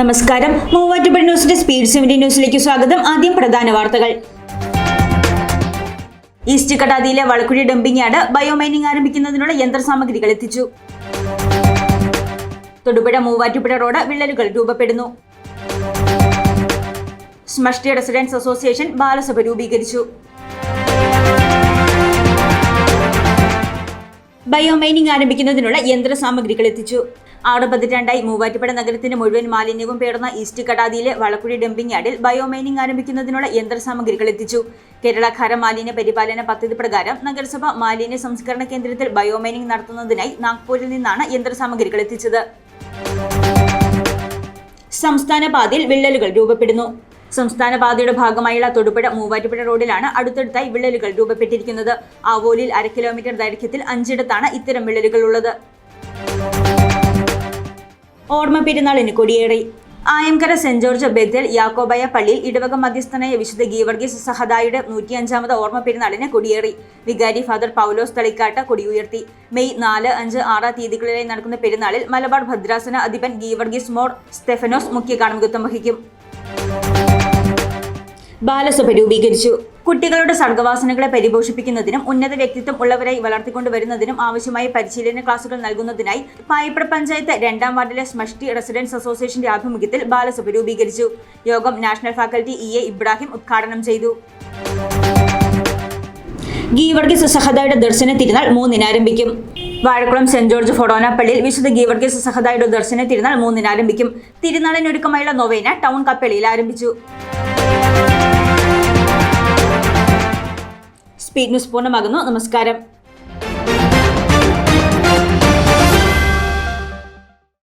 നമസ്കാരം. മൂവാറ്റുപുഴ ന്യൂസിന്റെ speed seventy ന്യൂസിലേക്ക് സ്വാഗതം. ആദ്യം പ്രധാന വാർത്തകൾ. ഈസ്റ്റ് കടാതിയിലെ വളക്കുഴി ഡംപിംഗ് യാർഡ് ബയോമൈനിങ് ആരംഭിക്കുന്നതിനുള്ള യന്ത്രസാമഗ്രികൾ എത്തിച്ചു. തൊടുപുഴ മൂവാറ്റുപുഴ റോഡ് വിള്ളലുകൾ രൂപപ്പെടുന്നു. സ്മഷ്ടി റെസിഡൻസ് അസോസിയേഷൻ ബാലസഭ രൂപീകരിച്ചു. ബയോമൈനിങ് ആരംഭിക്കുന്നതിനുള്ള യന്ത്രസാമഗ്രികൾ എത്തിച്ചു. ആറ് പതിറ്റാണ്ടായി മൂവാറ്റുപുഴ നഗരത്തിന്റെ മുഴുവൻ മാലിന്യവും പേർന്ന ഈസ്റ്റ് കടാതിയിലെ വളക്കുഴി ഡംപിംഗ് യാർഡിൽ ബയോമൈനിങ് ആരംഭിക്കുന്നതിനുള്ള യന്ത്രസാമഗ്രികൾ എത്തിച്ചു. കേരള ഖര മാലിന്യ പരിപാലന പദ്ധതി പ്രകാരം നഗരസഭ മാലിന്യ സംസ്കരണ കേന്ദ്രത്തിൽ ബയോമൈനിങ് നടത്തുന്നതിനായി നാഗ്പൂരിൽ നിന്നാണ് യന്ത്രസാമഗ്രികൾ എത്തിച്ചത്. സംസ്ഥാന പാതയിൽ വിള്ളലുകൾ രൂപപ്പെടുന്നു. സംസ്ഥാന പാതയുടെ ഭാഗമായുള്ള തൊടുപുഴ മൂവാറ്റുപുഴ റോഡിലാണ് അടുത്തടുത്തായി വിള്ളലുകൾ രൂപപ്പെട്ടിരിക്കുന്നത്. ആവോലിൽ അര കിലോമീറ്റർ ദൈർഘ്യത്തിൽ അഞ്ചിടത്താണ് ഇത്തരം വിള്ളലുകൾ ഉള്ളത്. ഓർമ്മ പെരുന്നാളിന് കൊടിയേറി Ayamkara saint George Bethel Yakobaya പള്ളിയിൽ ഇടവക മധ്യസ്ഥനായ വിശുദ്ധ ഗീവർഗീസ് സഹദായുടെ നൂറ്റിയഞ്ചാമത് ഓർമ്മ പെരുന്നാളിന് കൊടിയേറി. വികാരി ഫാദർ പൗലോസ് തളിക്കാട്ട് കൊടിയുയർത്തി. മെയ് നാല് അഞ്ച് ആറ് തീയതികളിലായി നടക്കുന്ന പെരുന്നാളിൽ മലബാർ ഭദ്രാസന അധിപൻ ഗീവർഗീസ് മോർ സ്റ്റെഫനോസ് മുഖ്യ കാർമ്മികത്വം വഹിക്കും. ബാലസഭ രൂപീകരിച്ചു. കുട്ടികളുടെ സർഗവാസനകളെ പരിപോഷിപ്പിക്കുന്നതിനും ഉന്നത വ്യക്തിത്വം ഉള്ളവരായി വളർത്തിക്കൊണ്ടുവരുന്നതിനും ആവശ്യമായ പരിശീലന ക്ലാസുകൾ നൽകുന്നതിനായി പായപ്പട പഞ്ചായത്ത് രണ്ടാം വാർഡിലെ സ്മഷ്ടി റെസിഡൻസ് അസോസിയേഷന്റെ ആഭിമുഖ്യത്തിൽ ബാലസഭ രൂപീകരിച്ചു. യോഗം national faculty E A Ibrahim ഉദ്ഘാടനം ചെയ്തു. ഗീവർഗീസ് സഹദായുടെ ദർശന തിരുനാൾ മൂന്നിന് ആരംഭിക്കും വാഴക്കുളം സെന്റ് ജോർജ് ഫൊഡോന പള്ളിയിൽ വിശുദ്ധ ഗീവർഗീസ് സഹദായുടെ ദർശന തിരുനാൾ മൂന്നിന് ആരംഭിക്കും തിരുനാളിനൊരുക്കമായുള്ള നൊവേന ടൗൺ കപ്പളിയിൽ ആരംഭിച്ചു. സ്പീഡ് ന്യൂസ് പൂർണമാകുന്നു. നമസ്കാരം.